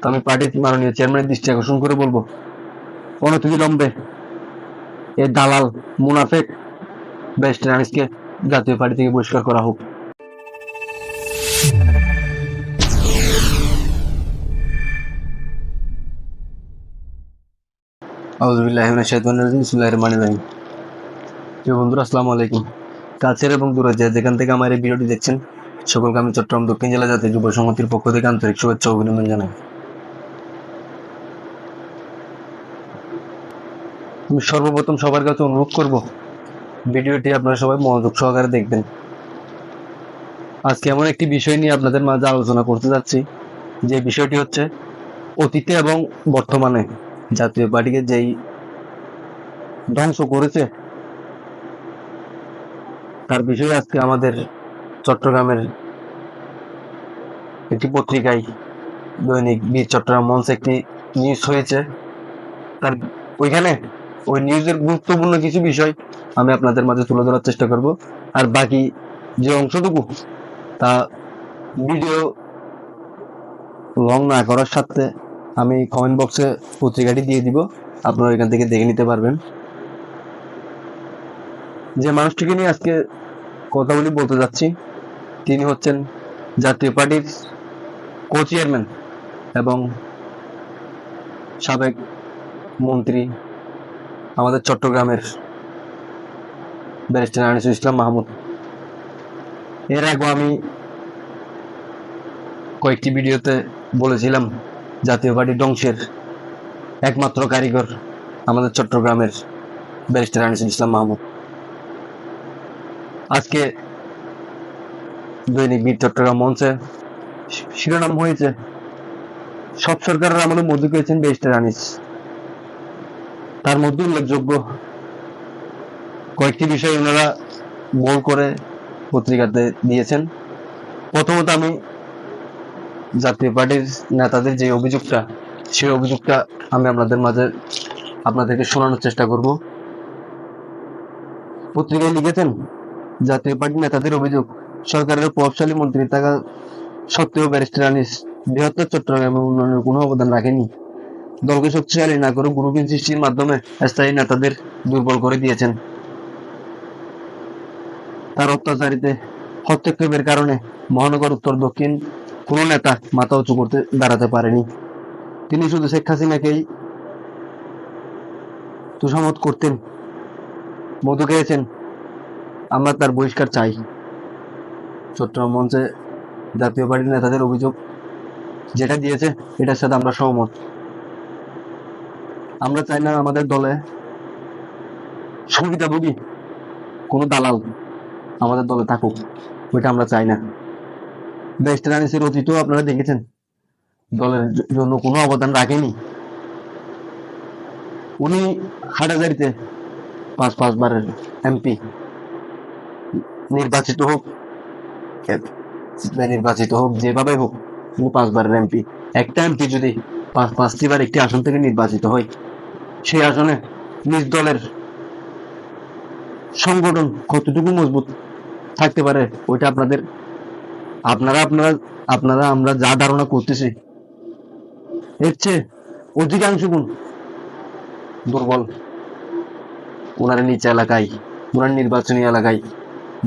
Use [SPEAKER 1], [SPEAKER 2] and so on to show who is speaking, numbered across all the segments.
[SPEAKER 1] তো আমি পার্টির মাননীয় চেয়ারম্যানের দৃষ্টি আকর্ষণ করে বলব। অনতিবিলম্বে এই দালাল মুনাফেক বেস্ট রানিসকে জাতীয় পার্টি থেকে বহিষ্কার করা হোক। আলাইকুম। কাছের এবং যেখান থেকে আমার এই ভিডিওটি দেখছেন, সকলকে আমি চট্টগ্রাম দক্ষিণ জেলা জাতীয় যুব সংহতির পক্ষ থেকে আন্তরিক শুভেচ্ছা অভিনন্দন জানাই। আমি সর্বপ্রথম সবার কাছে অনুরোধ করব, ভিডিওটি আপনারা সবাই মনোযোগ সহকারে দেখবেন। আজকে এমন একটি বিষয় নিয়ে আপনাদের মাঝে আলোচনা করতে যাচ্ছি, যে বিষয়টি হচ্ছে অতীতে এবং বর্তমানে জাতীয় পার্টিকে যেই ধ্বংস করেছে, তার বিষয়ে আজকে আমাদের চট্টগ্রামের একটি পত্রিকায় দৈনিক বীর চট্টগ্রাম মঞ্চ একটি নিউজ হয়েছে। তার ওইখানে ওই নিউজের গুরুত্বপূর্ণ কিছু বিষয় আমি আপনাদের মাঝে তুলে ধরার চেষ্টা করব। আর বাকি যে অংশটুকু, তা ভিডিও লং না করার সাথে আমি কমেন্ট বক্সে পত্রিকাটি দিয়ে দিব। আপনারা এখান থেকে দেখে নিতে পারবেন। যে মানুষটিকে নিয়ে আজকে কথাগুলি বলতে যাচ্ছি, তিনি হচ্ছেন জাতীয় পার্টির কো চেয়ারম্যান এবং সাবেক মন্ত্রী আমাদের চট্টগ্রামের ব্যারিস্টার আনিসুল ইসলাম মাহমুদ। এর আগে আমি কয়েকটি ভিডিওতে বলেছিলাম, জাতীয় পার্টি ধ্বংসের একমাত্র কারিগর আমাদের চট্টগ্রামের ব্যারিস্টার আনিসুল ইসলাম মাহমুদ। আজকে দৈনিক বীর চট্টগ্রাম মঞ্চে শিরোনাম হয়েছে, সব সরকারের আমলে মধ্যে পেয়েছেন ব্যারিস্টার আনিস। তার মধ্যে উল্লেখযোগ্য কয়েকটি বিষয় ওনারা বল করে পত্রিকাতে দিয়েছেন। প্রথমত আমি জাতীয় পার্টির নেতাদের যে অভিযোগটা, সেই অভিযোগটা আমি আপনাদের মাঝে আপনাদেরকে শোনানোর চেষ্টা করব। পত্রিকায় লিখেছেন, জাতীয় পার্টি নেতাদের অভিযোগ, সরকারের প্রভাবশালী মন্ত্রী থাকা সত্ত্বেও ব্যারিস্টার আনিস বৃহত্তর চট্টগ্রামের উন্নয়নের কোনো অবদান রাখেনি দলকে শক্তিশালী না করে গ্রুপিং সৃষ্টির মাধ্যমে স্থায়ী নেতাদের দুর্বল করে দিয়েছেন। তার অত্যাচারিতে হস্তক্ষেপের কারণে মহানগর উত্তর দক্ষিণ কোনো নেতা মাথা উঁচু করতে দাঁড়াতে পারেনি। তিনি শুধু শেখ হাসিনাকেই তুষামত করতেন, মধু খেয়েছেন। আমরা তার বহিষ্কার চাই। চট্টগ্রাম মঞ্চে জাতীয় পার্টির নেতাদের অভিযোগ যেটা দিয়েছে, এটার সাথে আমরা সহমত। আমরা চাই না আমাদের দলে সুবিধাভোগী কোনো দালাল আমাদের দলে থাকুক, ওইটা আমরা চাই না। ব্যারিস্টার আনিসের অতীতও আপনারা দেখেছেন, দলের জন্য কোনো অবদান রাখেনি। উনি হাটাজারিতে পাঁচ, পাঁচবারের এমপি নির্বাচিত হোক নির্বাচিত হোক, যেভাবে হোক তিনি পাঁচবারের এমপি একটা এমপি যদি পাঁচ পাঁচটি বার একটি আসন থেকে নির্বাচিত হয় সেই আসনে নিজ দলের সংগঠন কতটুকু মজবুত থাকতে পারে, ওইটা আপনাদের, আপনারা আপনারা আপনারা, আমরা যা ধারণা করতেছি, এর চেয়ে অধিকাংশ গুণ দুর্বল ওনার নিচে এলাকায় ওনার নির্বাচনী এলাকায়,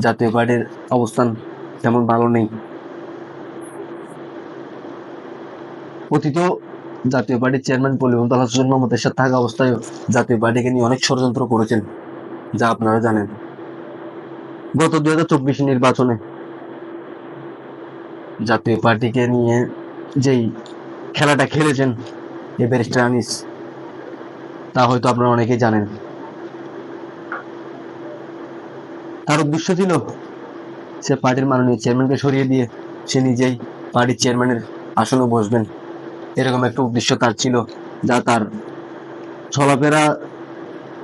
[SPEAKER 1] জাতীয় পার্টির অবস্থান তেমন ভালো নেই। অতীতেও জাতীয় পার্টির চেয়ারম্যান পলিবন্ত হাসান মোহাম্মদ এরশাদ থাকা অবস্থায় জাতীয় পার্টিকে নিয়ে অনেক ষড়যন্ত্র করেছেন, যা আপনারা জানেন। গত দুই হাজার চব্বিশ নির্বাচনে জাতীয় পার্টিকে নিয়ে যেই খেলাটা খেলেছেন এই ব্যারিস্টার আনিস, তা হয়তো আপনারা অনেকেই জানেন। তার উদ্দেশ্য ছিল সে পার্টির মাননীয় চেয়ারম্যানকে সরিয়ে দিয়ে সে নিজেই পার্টির চেয়ারম্যানের আসনে বসবেন। এরকম একটা উদ্দেশ্য তার ছিল যা তার চলাফেরা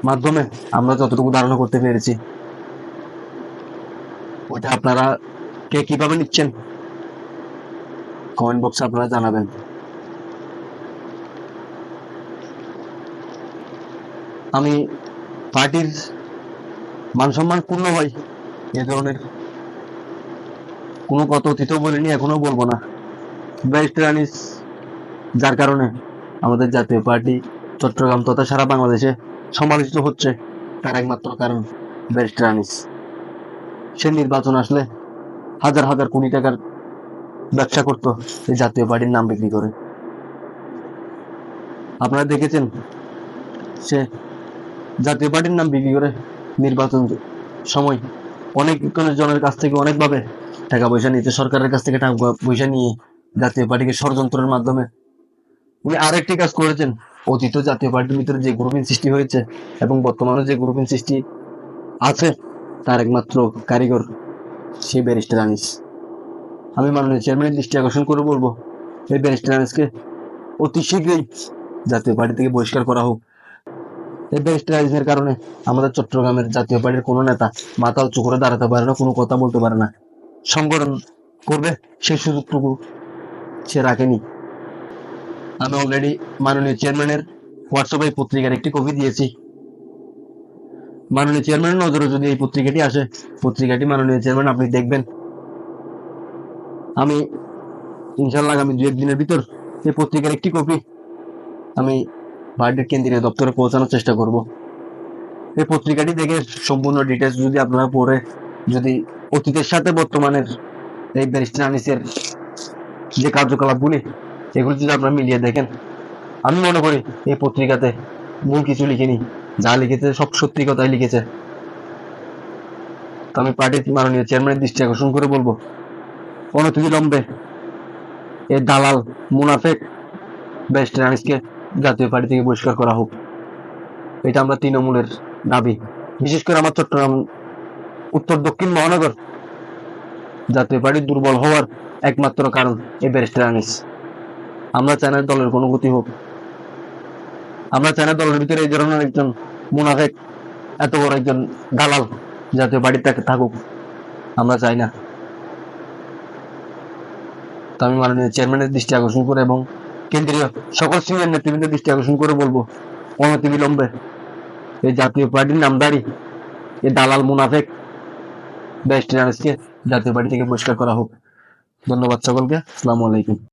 [SPEAKER 1] মাধ্যমে আমরা যতটুকু ধারণা করতে পেরেছি। ওইটা আপনারা কে কীভাবে নিচ্ছেন? কমেন্ট বক্সে আপনারা জানাবেন। আমি পার্টির মান সম্মান পূর্ণ হয় এ ধরনের কোনো কথা অতীতেও বলিনি এখনও বলব না। ব্যারিস্টার আনিস যার কারণে আমাদের জাতীয় পার্টি চট্টগ্রাম তথা সারা বাংলাদেশে সমালোচিত হচ্ছে। তার একমাত্র কারণ ব্যারিস্টার আনিস। সে নির্বাচন আসলে হাজার হাজার কোটি টাকার ব্যবসা করতো এই জাতীয় পার্টির নাম বিক্রি করে। আপনারা দেখেছেন, সে জাতীয় পার্টির নাম বিক্রি করে নির্বাচন সময় অনেক জনের কাছ থেকে অনেকভাবে টাকা পয়সা নিতে সরকারের কাছ থেকে টাকা পয়সা নিয়ে জাতীয় পার্টিকে ষড়যন্ত্রের মাধ্যমে উনি আরেকটি কাজ করেছেন। অতীত জাতীয় পার্টির ভিতরে যে গ্রুপিং সৃষ্টি হয়েছে এবং বর্তমানে যে গ্রুপিং সৃষ্টি আছে, তার একমাত্র কারিগর সেই ব্যারিস্টার আনিস। আমি মাননীয় চেয়ারম্যানের দৃষ্টি আকর্ষণ করে বলব, এই ব্যারিস্টার আনিসকে অতি শীঘ্রই জাতীয় পার্টি থেকে বহিষ্কার করা হোক। এই ব্যারিস্টার আনিসের কারণে আমাদের চট্টগ্রামের জাতীয় পার্টির কোনো নেতা মাথা উঁচু করে দাঁড়াতে পারে না, কোনো কথা বলতে পারে না। সংগঠন করবে, সেই সুযোগটুকু সে রাখেনি। আমি অলরেডি মাননীয় চেয়ারম্যানের হোয়াটসঅ্যাপে এই পত্রিকার একটি কপি দিয়েছি। মাননীয় চেয়ারম্যানের নজরে যদি এই পত্রিকাটি আসে, পত্রিকাটি মাননীয় চেয়ারম্যান আপনি দেখবেন। আমি ইনশাল্লাহ আগামী দু একদিনের ভিতর এই পত্রিকার একটি কপি আমি পার্টির কেন্দ্রীয় দপ্তরে পৌঁছানোর চেষ্টা করব। এই পত্রিকাটি দেখে সম্পূর্ণ ডিটেলস যদি আপনারা পড়ে, যদি অতীতের সাথে বর্তমানের এই ব্যারিস্টার আনিসের যে কার্যকলাপগুলি এগুলো যদি আপনারা মিলিয়ে দেখেন, আমি মনে করি এই পত্রিকাতে ভুল কিছু লিখিনি, যা লিখেছে সব সত্যি কথাই লিখেছে। তো আমি পার্টির মাননীয় চেয়ারম্যানের দৃষ্টি আকর্ষণ করে বলব অনতিবিলম্বে এই দালাল মুনাফেক ব্যারিস্টার আনিসকে জাতীয় পার্টি থেকে বহিষ্কার করা হোক। এটা আমরা তৃণমূলের দাবি। বিশেষ করে আমার চট্টগ্রাম, উত্তর দক্ষিণ মহানগর জাতীয় পার্টি দুর্বল হওয়ার একমাত্র কারণ এই ব্যারিস্টার আনিস আমরা চাই না দলের কোনো গতি হোক। আমরা চাই না দলের ভিতরে এই ধরনের একজন মুনাফেক, এত বড় একজন দালাল জাতীয় তাকে থাকুক, আমরা চাই না। তো আমি মাননীয় চেয়ারম্যানের দৃষ্টি আকর্ষণ করে এবং কেন্দ্রীয় সকল সিনিয়র নেতৃবৃন্দের দৃষ্টি আকর্ষণ করে বলব, অনতিবিলম্বে এই জাতীয় পার্টির নামদারি এই দালাল মুনাফেক আনিসকে জাতীয় পার্টি থেকে বহিষ্কার করা হোক। ধন্যবাদ সকলকে, আসসালামু আলাইকুম।